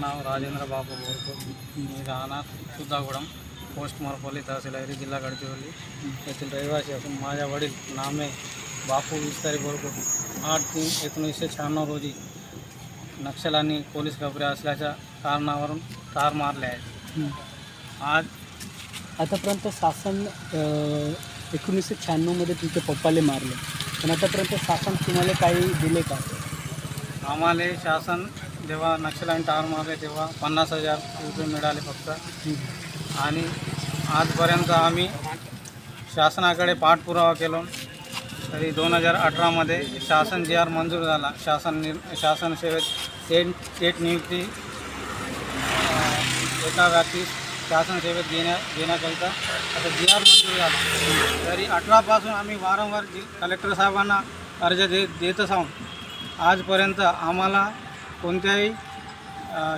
नाव राजेंद्र बापू बोरकर. मी राहणार सुद्धागुडम पोस्ट मोरपल्ली तहसील जिल्हा गडचिरोली. येथील रहिवासी असून माझ्या वडील नामे बापू विस्तारी बोरकर. आठ तीन एकोणीसशे शहाण्णव रोजी नक्षलांनी पोलीस खबरे असल्याच्या कारणावरून ठार मारले आहेत. आज आतापर्यंत शासन एकोणीसशे शहाण्णवमध्ये तुमच्या पप्पाले मारले. पण आतापर्यंत शासन तुम्हाला काही दिले का? आम्हाला शासन जेव्हा नक्षलाने ठार मारले तेव्हा पन्नास हजार रुपये मिळाले फक्त. आणि आजपर्यंत आम्ही शासनाकडे पाठपुरावा केलो. तरी दोन हजार अठरामध्ये शासन जी आर मंजूर झाला. शासन निर शासन सेवेत थेट थेट नियुक्ती एका व्यक्तीस शासन सेवेत घेण्या घेण्याकरिता आता जी आर मंजूर झाला. तरी अठरापासून आम्ही वारंवार जी कलेक्टर साहेबांना अर्ज दे देतच आहोत. आजपर्यंत आम्हाला कोणत्याही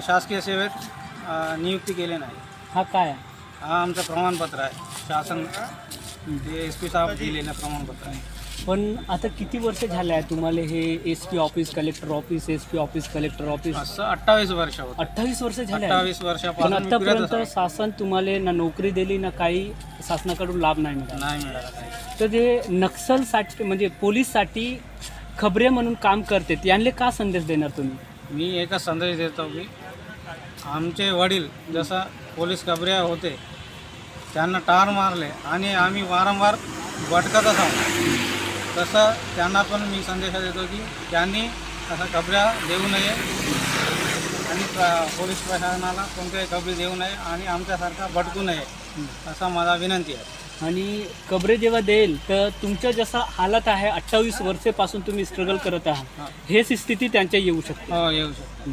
शासकीय सेवेत नियुक्ती केली नाही. हा काय? आहे हा आमचं प्रमाणपत्र आहे. शासन ते एस पी साहेब दिलेलं प्रमाणपत्र. आहे पण आता किती वर्ष झाले आहे तुम्हाला हे S P office collector office S P office collector office? असं अठ्ठावीस वर्ष होत. अठ्ठावीस वर्ष झाले आहे. अठ्ठावीस पण वर्षापासून मी फिरतच आतापर्यंत आहे. शासन तुम्हाला ना नोकरी दिली ना काही शासनाकडून लाभ नाही मिळाला. नाही मिळाला काही. तर जे नक्षलसाठी म्हणजे पोलीससाठी खबरे म्हणून काम करतात. यांना का संदेश देणार तुम्ही? मी एकच संदेश देतो की आमचे वडील जसं पोलीस कबऱ्या होते त्यांना टार मारले आणि आम्ही वारंवार भटकतच आहोत. तसं त्यांना पण मी संदेश देतो की त्यांनी असा कबऱ्या देऊ नये आणि प्र- पोलीस प्रशासनाला कोणत्याही कबरी देऊ नये आणि आमच्यासारखा भटकू नये असा माझा विनंती आहे. आणि कबरे जेव्हा देईल तर तुमचं जसं हालत आहे अठ्ठावीस वर्षापासून तुम्ही स्ट्रगल करत आहात. हेच स्थिती त्यांच्या येऊ शकते हो येऊ शकतो.